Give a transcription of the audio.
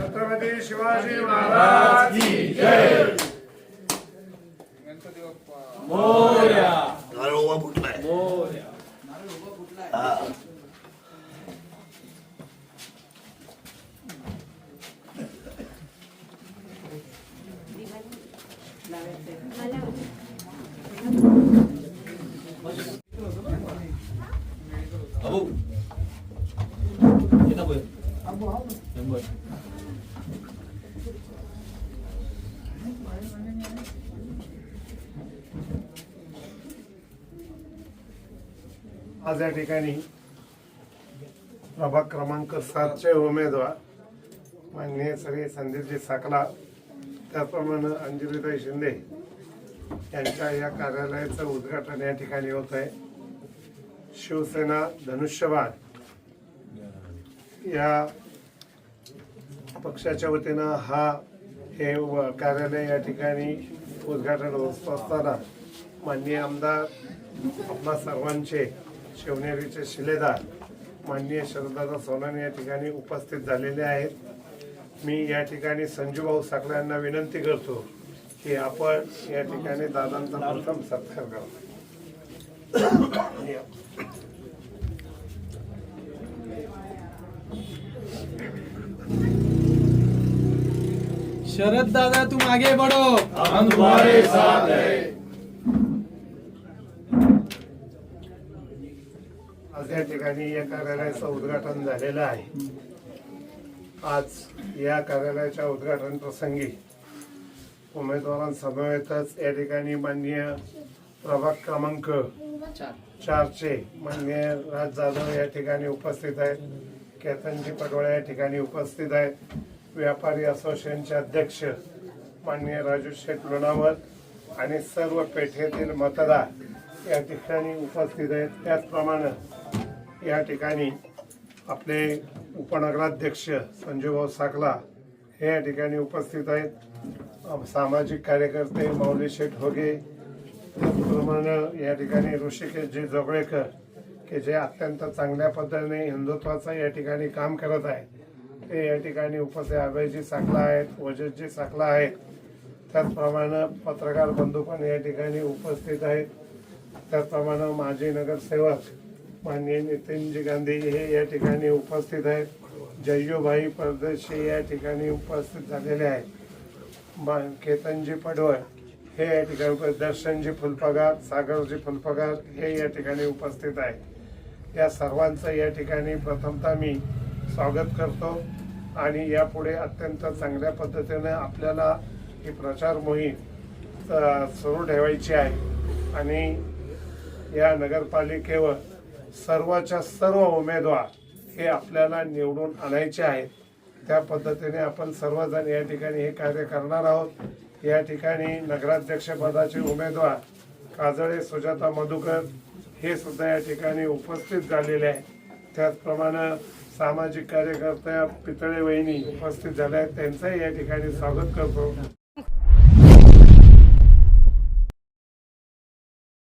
Através de Shivaji Maharaj Ki Jai! आज या ठिकाणी प्रभाग क्रमांक सातचे उमेदवार माननीय श्री संदीपजी साकला त्याचप्रमाणे अंजलीताई शिंदे यांच्या या कार्यालयाचं उद्घाटन या ठिकाणी होत आहे. शिवसेना धनुष्यबाण या पक्षाच्या वतीनं हा हे व- कार्यालय या ठिकाणी उद्घाटन होत असताना माननीय आमदार आपला सर्वांचे शिवनेरीचे शिलेदार माननीय शरदादा सोनाने या ठिकाणी उपस्थित झालेले आहेत. मी या ठिकाणी संजूभाऊ साखळे यांना विनंती करतो की आपण या ठिकाणी दादांचा प्रथम सत्कार करा. शरद दादा तुम आगे बढ़ो. हम तुम्हारे साथ है। आज या ठिकाणी या कार्यालयाचं उद्घाटन झालेलं आहे. आज या कार्यालयाच्या उद्घाटन प्रसंगी उमेदवारांसमवेतच या ठिकाणी माननीय प्रभाग क्रमांक चारचे माननीय राज जाधव या ठिकाणी उपस्थित आहेत. केतनजी पडोळे या ठिकाणी उपस्थित आहेत. व्यापारी असोसिएशनचे अध्यक्ष माननीय राजू शेठ लोणावळ आणि सर्व पेठेतील मतदार या ठिकाणी उपस्थित आहेत. त्याचप्रमाणे या ठिकाणी आपले उपनगराध्यक्ष संजूभाऊ साकला हे या ठिकाणी उपस्थित आहेत. सामाजिक कार्यकर्ते माऊली शेठ होगे त्याचप्रमाणे या ठिकाणी ऋषिकेशजी जोगळेकर की जे अत्यंत चांगल्या पद्धतीने हिंदुत्वाचं या ठिकाणी काम करत आहे ते या ठिकाणी उपस्थित अभयजी साकला आहेत वजतजी साकला आहेत. त्याचप्रमाणे पत्रकार बंधू पण या ठिकाणी उपस्थित आहेत. त्याचप्रमाणे माजी नगरसेवक माननीय नितीनजी गांधी हे या ठिकाणी उपस्थित आहेत. जय्यूभाई परदेशी या ठिकाणी उपस्थित झालेले आहेत. मा- केतनजी पडवळ हे या ठिकाणी दर्शनजी फुलपगार सागरजी फुलपगार हे या ठिकाणी उपस्थित आहेत. या सर्वांचं या ठिकाणी प्रथमतः मी स्वागत करतो आणि यापुढे अत्यंत चांगल्या पद्धतीने आपल्याला ही प्रचार मोहीम सुरू ठेवायची आहे. आणि या नगरपालिकेवर सर्वाच्या सर्व उमेदवार हे आपल्याला निवडून आणायचे आहेत. त्या पद्धतीने आपण सर्वजण या ठिकाणी हे कार्य करणार आहोत. या ठिकाणी नगराध्यक्षपदाचे उमेदवार काजळे सुजाता मधुकर हे सुद्धा या ठिकाणी उपस्थित झालेले आहेत. त्याचप्रमाणे सामाजिक कार्यकर्त्या पितळे वहिनी उपस्थित झाल्या आहेत. त्यांचंही या ठिकाणी स्वागत करतो.